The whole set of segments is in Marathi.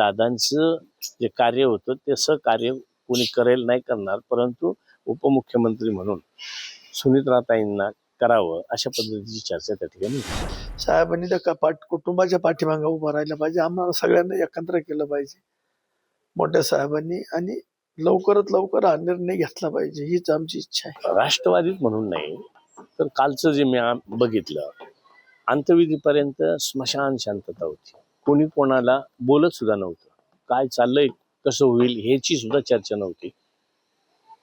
दादांचं जे कार्य होतं ते सहकार्य कोणी करेल नाही करणार परंतु उपमुख्यमंत्री म्हणून सुनित्राताईंना करावं अशा पद्धतीची चर्चा त्या ठिकाणी. साहेबांनी त्या का- पाठ कुटुंबाच्या पाठीमागं उभं राहिलं पाहिजे. आम्हाला सगळ्यांना एकत्र केलं पाहिजे. मोठ्या साहेबांनी आणि लवकरात लवकर हा निर्णय घेतला पाहिजे हीच आमची इच्छा आहे. राष्ट्रवादीत म्हणून नाही तर कालचं जे मी बघितलं अंत्यविधीपर्यंत स्मशान शांतता होती. कोणी कोणाला बोलत सुद्धा नव्हतं. काय चाललंय कसं होईल ह्याची सुद्धा चर्चा नव्हती.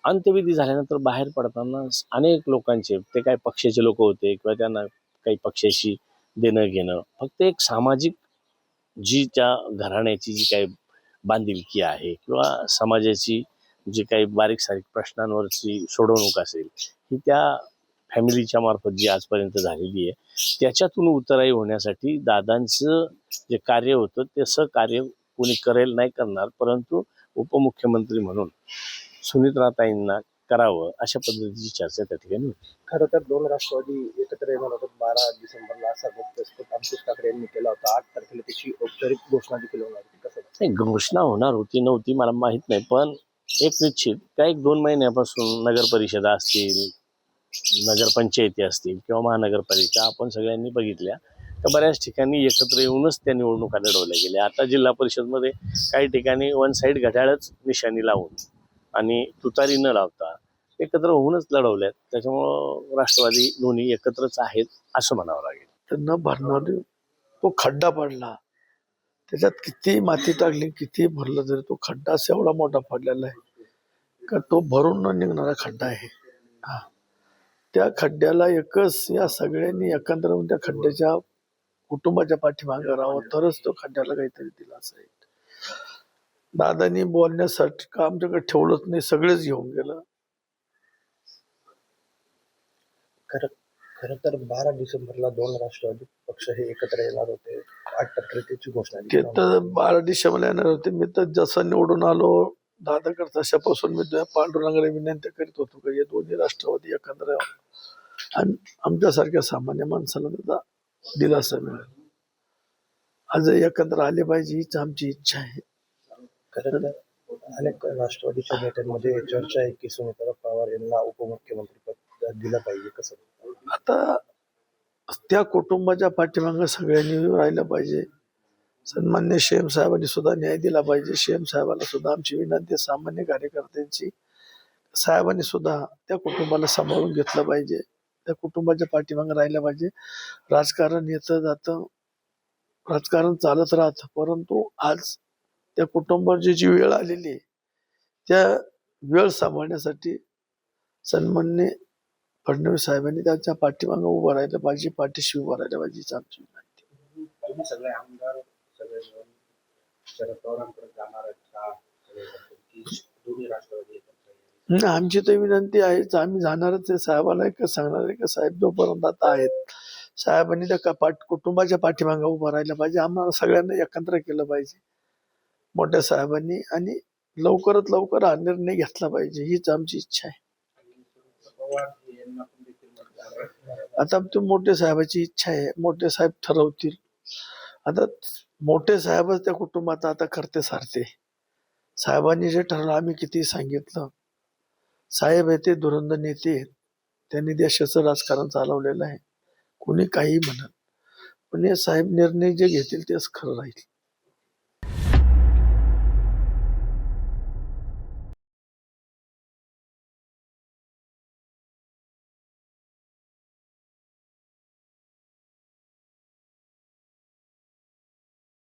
अंत्यविधी झाल्यानंतर बाहेर पडताना अनेक लोकांचे ते काय पक्षाचे लोक होते किंवा त्यांना काही पक्षाशी देणं घेणं फक्त एक सामाजिक जी त्या घराण्याची जी काही बांधिलकी आहे किंवा समाजाची जी काही बारीक सारीक प्रश्नांवरची सोडवणूक असेल ही त्या फॅमिलीच्या मार्फत जी आजपर्यंत झालेली आहे त्याच्यातून उतराई होण्यासाठी दादांचं जे कार्य होतं ते सहकार्य कोणी करेल नाही करणार परंतु उपमुख्यमंत्री म्हणून सुनित्राताईंना करावं अशा पद्धतीची चर्चा त्या ठिकाणी होती. खरं तर दोन राष्ट्रवादी एकत्र येणार होतात बारा डिसेंबरला अंकुश ठाकरे यांनी केला होता. आठ तारखेला त्याची औपचारिक घोषणा देखील होणार होती. कसं नाही घोषणा होणार होती नव्हती मला माहीत नाही पण एक निश्चित काही एक दोन महिन्यापासून नगर परिषदा असतील नगरपंचायती असतील किंवा महानगरपालिका आपण सगळ्यांनी बघितल्या. तर बऱ्याच ठिकाणी एकत्र येऊनच त्या निवडणुका लढवल्या गेल्या. आता जिल्हा परिषदमध्ये काही ठिकाणी वन साईड घड्याळच निशाणी लावून आणि तुतारी न लावता एकत्र होऊनच लढवल्यात. त्याच्यामुळं राष्ट्रवादी दोन्ही एकत्रच आहेत असं म्हणावं लागेल. तर न भरणार तो खड्डा पडला. त्याच्यात किती माती टाकली किती भरलं तरी तो खड्डा असा एवढा मोठा पडलेला आहे का तो भरून न निघणारा खड्डा आहे. हा. त्या खड्ड्याला एकच या सगळ्यांनी एकत्र येऊन त्या खड्ड्याच्या कुटुंबाच्या पाठीमागे राहावं तरच तो खड्ड्याला काहीतरी दिला असेल दादानी बोलण्यासाठी का आमच्याकडे ठेवलंच नाही सगळेच घेऊन गेलं. खरं खरं तर बारा डिसेंबरला दोन राष्ट्रवादी पक्ष हे एकत्र येणार होते आठ त्याची घोषणा ते तर बारा डिसेंबरला येणार होते. मी तर जसं निवडून आलो दादाकडे तशापासून मी पांडुरंगाला विनंती करीत होतो की हे दोन्ही राष्ट्रवादी एकत्र आणि आमच्यासारख्या सामान्य माणसाला त्याचा दिलासा मिळेल. आज एकत्र आले पाहिजे हीच आमची इच्छा आहे. तर अनेक राष्ट्रवादीच्या नेत्यांमध्ये चर्चा आहे की सुनीता पवार यांना उपमुख्यमंत्री पद दिलं पाहिजे कसं? आता त्या कुटुंबाच्या पाठीमागं सगळ्यांनी राहिलं पाहिजे. सन्मान्य शेम साहेबांनी सुद्धा न्याय दिला पाहिजे. शेम साहेबाला सुद्धा आमची विनंती सामान्य कार्यकर्त्यांची. साहेबांनी सुद्धा त्या कुटुंबाला सांभाळून घेतलं पाहिजे. त्या कुटुंबाच्या पाठीमागे राहिलं पाहिजे. राजकारण येतं जातं. राजकारण चालत राहतं. परंतु आज त्या कुटुंबाची जी वेळ आलेली आहे त्या वेळ सांभाळण्यासाठी सन्मान्य फडणवीस साहेबांनी त्यांच्या पाठीमागे उभं राहिलं पाहिजे. पाठीशी उभं राहिलं पाहिजे आमची विनंती सगळे आमदार सगळे शरद पवारांकडे जाणार आहेत का? दोन्ही आमची तर विनंती आहेच आम्ही जाणारच आहे साहेबाला का सांगणार आहे का साहेब जोपर्यंत आता आहेत साहेबांनी त्या का- पाठ कुटुंबाच्या पाठीमागा उभं राहिलं पाहिजे आम्हाला सगळ्यांना एकत्र केलं पाहिजे. मोठ्या साहेबांनी आणि लवकरात लवकर हा निर्णय घेतला पाहिजे हीच आमची इच्छा आहे. आता ते मोठे साहेबाची इच्छा आहे मोठे साहेब ठरवतील. आता मोठे साहेबच त्या कुटुंबात आता करते सारते साहेबांनी जे ठरलं आम्ही किती सांगितलं साहेब हे ते धुरंध नेते आहेत. त्यांनी देशाचं राजकारण चालवलेलं आहे. कोणी काही म्हणत पण हे साहेब निर्णय जे घेतील तेच खरं राहील.